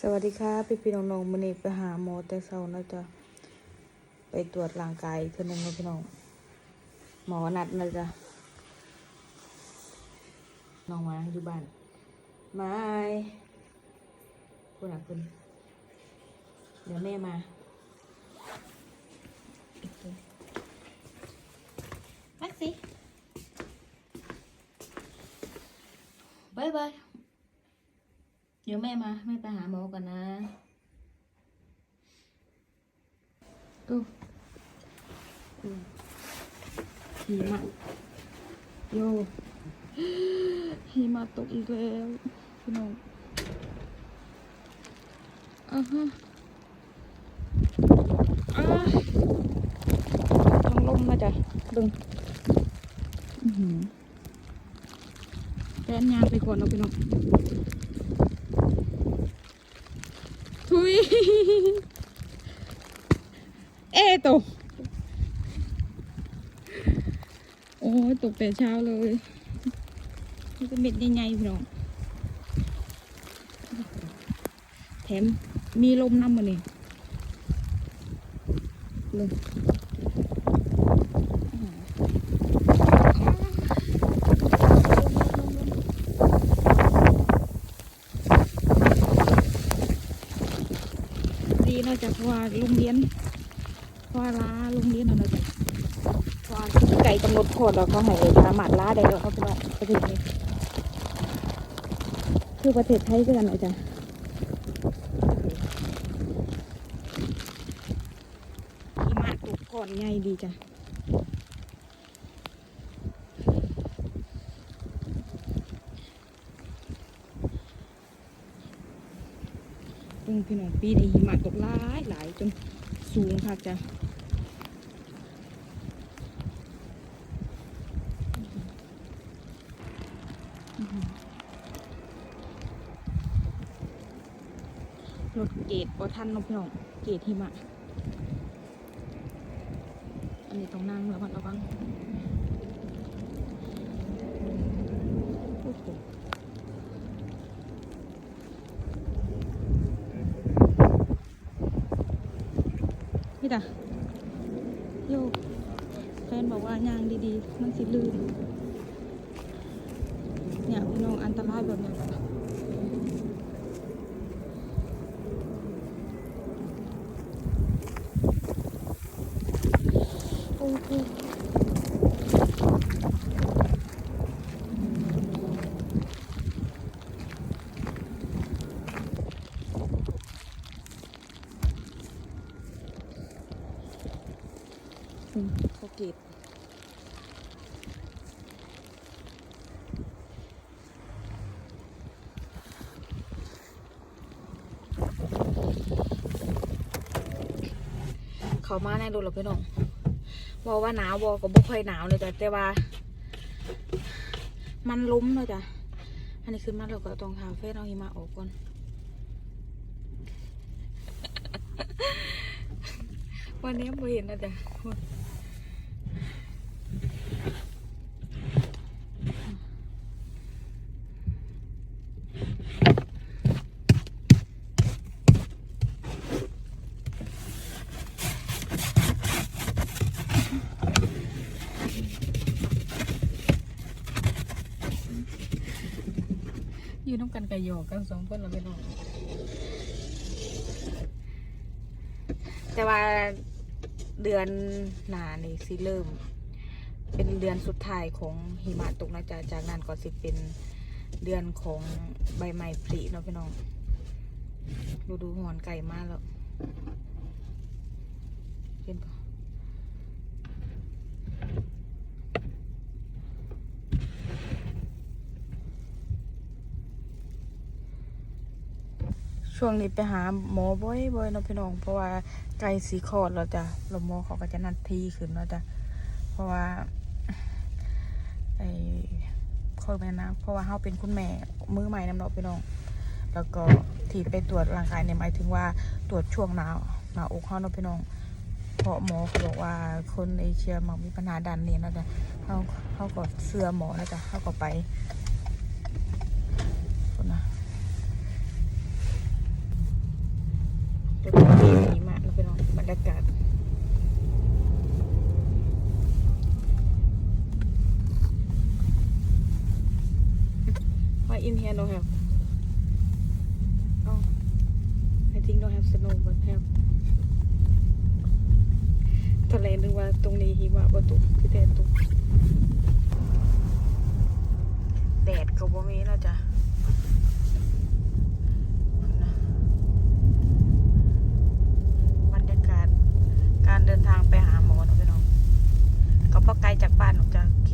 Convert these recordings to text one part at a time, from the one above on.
สวัสดีค่ะพี่พี่ๆน้องๆมื้อนี้ไปหาหมอแต่เช้าเนาะจ้ะไปตรวจร่างกายอีกเทื่อนึงนาะพี่น้อง หมอนัดนะจ๊ะน้องมาอยู่บ้านมาไอคุณอะคุณเดี๋ยวแม่มามาสิบายบาย เดี๋ยวแม่มาแม่ไปหาหมอก่อนนะอูู้้หิมะโยหิมะตกอีกแล้วพี่น้องอ่าฮะทางลมนะจ๊ะดึงอือหือแดนยางไปก่อนเนาะพี่น้อง ทุย เอตก โอ้ตกแต่เช้าเลยมันเป็เม็ดใหญ่ๆพี่น้องแถมมีลมน้ำมาเนี่เลยดีเนอกจากว่า โรงเรียนพราะว่าลาโรงเรียนอะไรจ้ะเพราะว่าไก่กำหนดโทษเราเขาให้สามารถลาได้แล้วเขาพี่น้อกประเทศนี้คือประเทศไทยกันอาจารย์หิมะตกก่อนใหญ่ดีจ้ะ พิ่งพี่น้องปีนี้หิมะตกหลายหลายจนสูงค่ะจ้ะรถเกตบ่ทันน้องพี่น้องเกตหิมะ อันนี้ต้องนั่งระมัดระวังโอ้โห พี่ดาโยกแฟนบอกว่ายางดีๆ มันสิลื่นเนี่ยพี่น้องอันตรายแบบนี้โอเค เขาเกตเขามาในรถหรอพี่น้องบอกว่าหนาวบอกก็บ่ค่อยหนาวเลยจ้ะแต่ว่า มันล้มเนาะจ้ะอันนี้ขึ้นมาเราก็ต้องทาเฟสเอาหิมะออกก่อนวันนี้บ่เห็นนะจ๊ะ อยู่น้ำกันกับหยกกันสองคนเราไปนอนแต่ว่าเดือนหนานี่สิเริ่ม เป็นเดือนสุดท้ายของหิมะตกนะจ๊ะจากนั้นก็สิเป็นเดือนของใบไม้ผลิเนาะพี่น้อง ดูดูหอนไก่มากแล้วเห็นปะ ช่วงนี้ไปหาหมอบ่อยบ่อยๆเนาะพี่น้อง เพราะว่าไก่สีคอดแล้วจ้ะแล้วหมอเขาก็จะนัดทีขึ้นเนาจะเพราะว่าไอ้เขาแม่นะ เพราะว่าเขาเป็นคุณแม่มือใหม่นำเนาะพี่น้อง แล้วก็ที่ไปตรวจร่างกายเนี่ยหมายถึงว่าตรวจช่วงหนาวหนาวอกเขาเนาะพี่น้องเพราะหมอเขาบอกว่าคนเอเชียมักมีปัญหาดันเนี่นะจ๊ะเขาเขาก็เสื้อหมอนะจ๊ะเขาก็ไป รยากาศว่อิน here no have oh I think no have snow ทะเลนึกว่าตรงนี้หิมะประตูที่แดดตกแดดก็บ่มีแล้วจ้ะ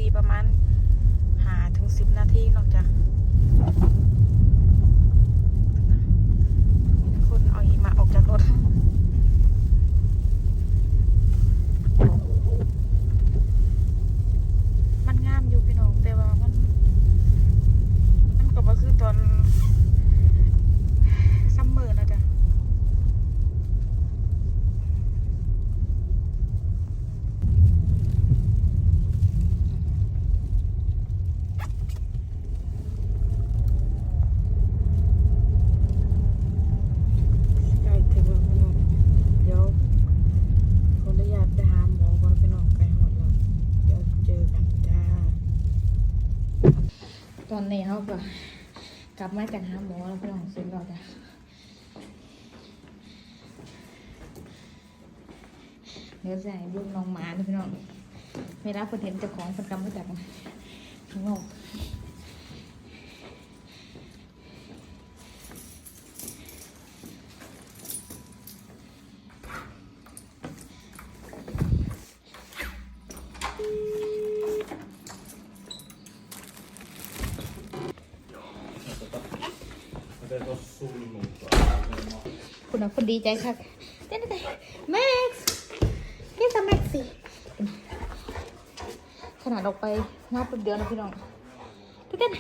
ีประมาณหาถึงสิบนาทีนอกจากคนเอาหิมะออกจากรถ มันงามอยู่พี่น้องแต่ว่ามัน มันก็บ่คือตอนซัมเมอร์นะจ๊ะใกล้ถึงแล้วพี่น้องเดี๋ยวขออนุญาตไปหาหมอก่อนพี่น้องใกล้หมดแล้ว เดี๋ยวเจอกันจ้า ตอ นี้เขาก็กลับมาจากหาหมอแล้วพี่น้องเสร็จแล้วจ้ะเดี๋ยวใส่ลูกน้องหมาพี่น้องไม่รับคนเห็นเจ้าของคนกำมาจากข้างนอก คุณนะคุณดีใจค่ะเต้นไปแม็กซ์นี่สแม็กซ์สิขนาดออกไปหน้าปุ๊บเดียวนะพี่น้องพี่เต้น